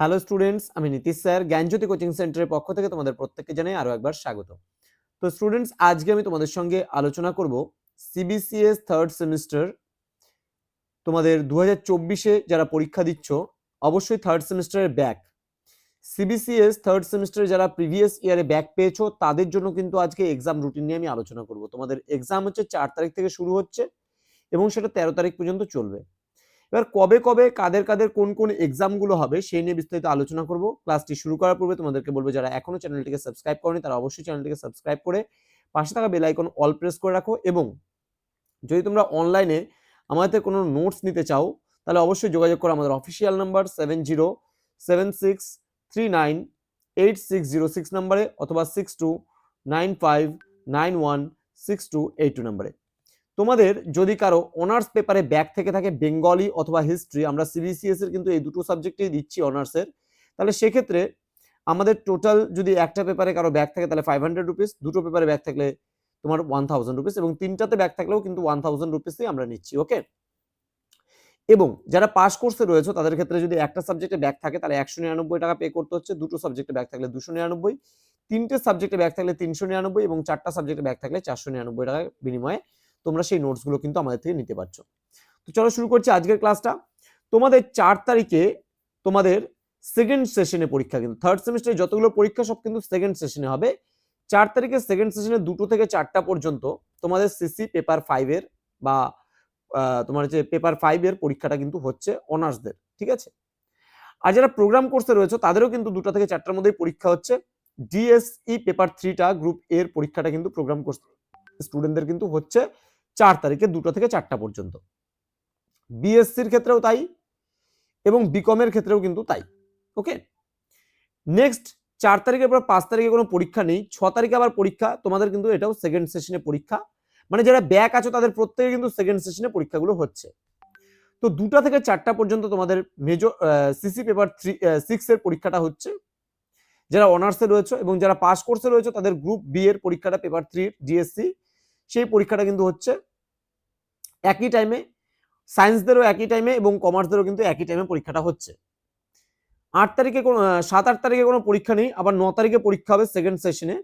Hello students আমি Nitish sir, জ্ঞানজ্যোতি coaching সেন্টারের পক্ষ থেকে তোমাদের প্রত্যেককে জানাই আরও একবার স্বাগত। তো স্টুডেন্টস আজকে আমি তোমাদের সঙ্গে আলোচনা করব সিবিসিএস থার্ড সেমিস্টার তোমাদের দু হাজার চব্বিশে যারা পরীক্ষা দিচ্ছ, অবশ্যই থার্ড সেমিস্টারের ব্যাক সিবিসিএস থার্ড সেমিস্টারে যারা প্রিভিয়াস ইয়ারে ব্যাক পেয়েছ, তাদের জন্য কিন্তু আজকে এক্সাম রুটিন নিয়ে আমি আলোচনা করব। তোমাদের এক্সাম হচ্ছে চার তারিখ থেকে শুরু হচ্ছে এবং সেটা তেরো তারিখ পর্যন্ত চলবে। এবার কবে কবে, কাদের কাদের, কোন কোন এক্সামগুলো হবে সেই নিয়ে বিস্তারিত আলোচনা করব। ক্লাসটি শুরু করার পূর্বে তোমাদেরকে বলব, যারা এখনও চ্যানেলটিকে সাবস্ক্রাইব করনি, তারা অবশ্যই চ্যানেলটিকে সাবস্ক্রাইব করে পাশে থাকা বেল আইকন অল প্রেস করে রাখো এবং যদি তোমরা অনলাইনে আমাদের কোনো নোটস নিতে চাও, তাহলে অবশ্যই যোগাযোগ করো আমাদের official number seven zero seven six three nine eight six zero six নাম্বারে অথবা six two nine five nine one six two eight two নাম্বারে তোমাদের যদি কারও অনার্স পেপারে ব্যাক থেকে থাকে বেঙ্গলি অথবা হিস্ট্রি আমরা সিবিসিএস এর কিন্তু এই দুটো সাবজেক্টেই দিচ্ছি অনার্সের তাহলে সেক্ষেত্রে আমাদের টোটাল যদি একটা পেপারে কারও ব্যাক থাকে তাহলে ফাইভ হান্ড্রেড রুপিস দুটো পেপারে ব্যাক থাকলে তোমার ওয়ান থাউজেন্ড রুপিস এবং তিনটাতে ব্যাক থাকলেও কিন্তু ওয়ান থাউজেন্ড রুপিসই আমরা নিচ্ছি ওকে এবং যারা পাস কোর্সে রয়েছে তাদের ক্ষেত্রে যদি একটা সাবজেক্টে ব্যাক থাকে তাহলে একশো নিরানব্বই টাকা পে করতে হচ্ছে, দুটো সাবজেক্টে ব্যাক থাকলে দুশো নিরানব্বই, তিনটে সাবজেক্টে ব্যাক থাকলে তিনশো নিরানব্বই এবং চারটা সাবজেক্টে ব্যাক থাকলে চারশো নিরানব্বই টাকার বিনিময়ে তোমরা সেই নোটসগুলো কিন্তু আমাদের থেকে নিতে পারছ। তো চলো শুরু করছি আজকের ক্লাসটা তোমাদের চার তারিখে তোমাদের সেকেন্ড সেশনে পরীক্ষা কিন্তু থার্ড সেমিস্টারে যতগুলো পরীক্ষা, সব কিন্তু সেকেন্ড সেশনে হবে। চার তারিখে সেকেন্ড সেশনে দুটো থেকে চারটা পর্যন্ত তোমাদের সিসি পেপার ফাইভের বা তোমার হচ্ছে পেপার ফাইভের পরীক্ষাটা কিন্তু হচ্ছে অনার্সদের ঠিক আছে? আর যারা প্রোগ্রাম কোর্সে রয়েছে, তাদেরও কিন্তু দুটো থেকে চারটার মধ্যেই পরীক্ষা হচ্ছে। ডিএসই পেপার থ্রিটা গ্রুপ এর পরীক্ষাটা কিন্তু প্রোগ্রাম কোর্স স্টুডেন্টদের কিন্তু হচ্ছে। চার তারিখে দুটো থেকে চারটা পর্যন্ত। বিএসসির ক্ষেত্রেও তাই এবং বিকমের ক্ষেত্রেও কিন্তু তাই ওকে নেক্সট চার তারিখের পর পাঁচ তারিখে কোনো পরীক্ষা নেই, ছ তারিখে আবার পরীক্ষা, তোমাদের কিন্তু এটাও সেকেন্ড সেশনে পরীক্ষা মানে যারা ব্যাক আছো তাদের প্রত্যেকে কিন্তু সেকেন্ড সেশনে পরীক্ষাগুলো হচ্ছে। তো দুটা থেকে চারটা পর্যন্ত তোমাদের major CC paper three six এর পরীক্ষাটা হচ্ছে। যারা অনার্সে রয়েছে এবং যারা পাস কোর্সে রয়েছে, তাদের গ্রুপ বি এর পরীক্ষাটা পেপার থ্রি ডিএসসি সেই পরীক্ষাটা কিন্তু হচ্ছে একই টাইমে সায়েন্সদেরও একই টাইমে এবং কমার্সদেরও কিন্তু একই টাইমে পরীক্ষাটা হচ্ছে। আট তারিখে কোনো সাত, আট তারিখে কোনো পরীক্ষা নেই, আবার ন তারিখে পরীক্ষা হবে সেকেন্ড সেশনে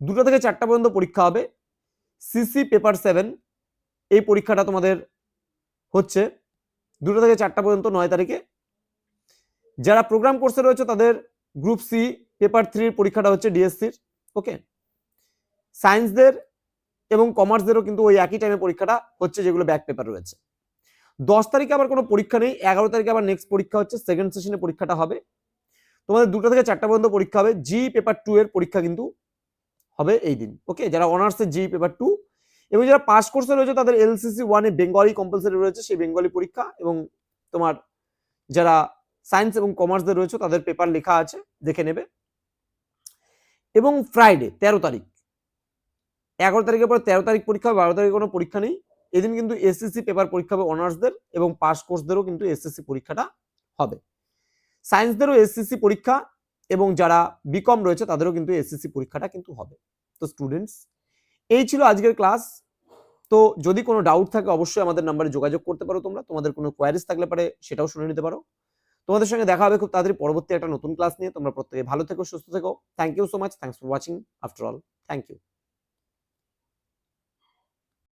দুটো থেকে চারটা পর্যন্ত পরীক্ষা হবে। সিসি পেপার সেভেন এই পরীক্ষাটা তোমাদের হচ্ছে দুটো থেকে চারটা পর্যন্ত নয় তারিখে। যারা প্রোগ্রাম কোর্সে রয়েছে তাদের গ্রুপ সি পেপার থ্রির পরীক্ষাটা হচ্ছে ডিএসসির ওকে সায়েন্সদের এবং কমার্সদেরও কিন্তু ওই একই টাইমে পরীক্ষাটা হচ্ছে, যেগুলো ব্যাক পেপার রয়েছে। দশ তারিখে আবার কোনো পরীক্ষা নেই, এগারো তারিখে আবার নেক্সট পরীক্ষা হচ্ছে সেকেন্ড সেশনে পরীক্ষাটা হবে। তোমাদের দুটো থেকে চারটা পর্যন্ত পরীক্ষা হবে জি পেপার টু এর পরীক্ষা কিন্তু হবে এই দিন ওকে যারা অনার্সের জি পেপার টু এবং যারা পাস কোর্সে রয়েছে, তাদের এলসিসি ওয়ানে বেঙ্গলি কম্পালসারি রয়েছে, সেই বেঙ্গলি পরীক্ষা এবং তোমার যারা সায়েন্স এবং কমার্সদের রয়েছে, তাদের পেপার লেখা আছে, দেখে নেবে। এবং ফ্রাইডে তেরো তারিখ এগারো তারিখের পর তেরো তারিখ পরীক্ষা বারো তারিখে কোনো পরীক্ষা নেই। এদিন কিন্তু এসএসসি পেপার পরীক্ষা হবে অনার্সদের এবং পাস কোর্সদেরও কিন্তু এসএসসি পরীক্ষাটা হবে। সায়েন্সদেরও এসএসসি পরীক্ষা এবং যারা বিকম রয়েছে তাদেরও কিন্তু এসএসসি পরীক্ষাটা কিন্তু হবে। তো স্টুডেন্টস এই ছিল আজকের ক্লাস তো যদি কোনো ডাউট থাকে অবশ্যই আমাদের নাম্বারে যোগাযোগ করতে পারো তোমরা। তোমাদের কোনো কোয়ারিজ থাকলে পারে সেটাও শুনে নিতে পারো। তোমাদের সঙ্গে দেখা হবে খুব তাড়াতাড়ি পরবর্তী একটা নতুন ক্লাস নিয়ে। তোমরা প্রত্যেকে ভালো থেকো, সুস্থ থেকো। Thank you so much thanks for watching after all thank you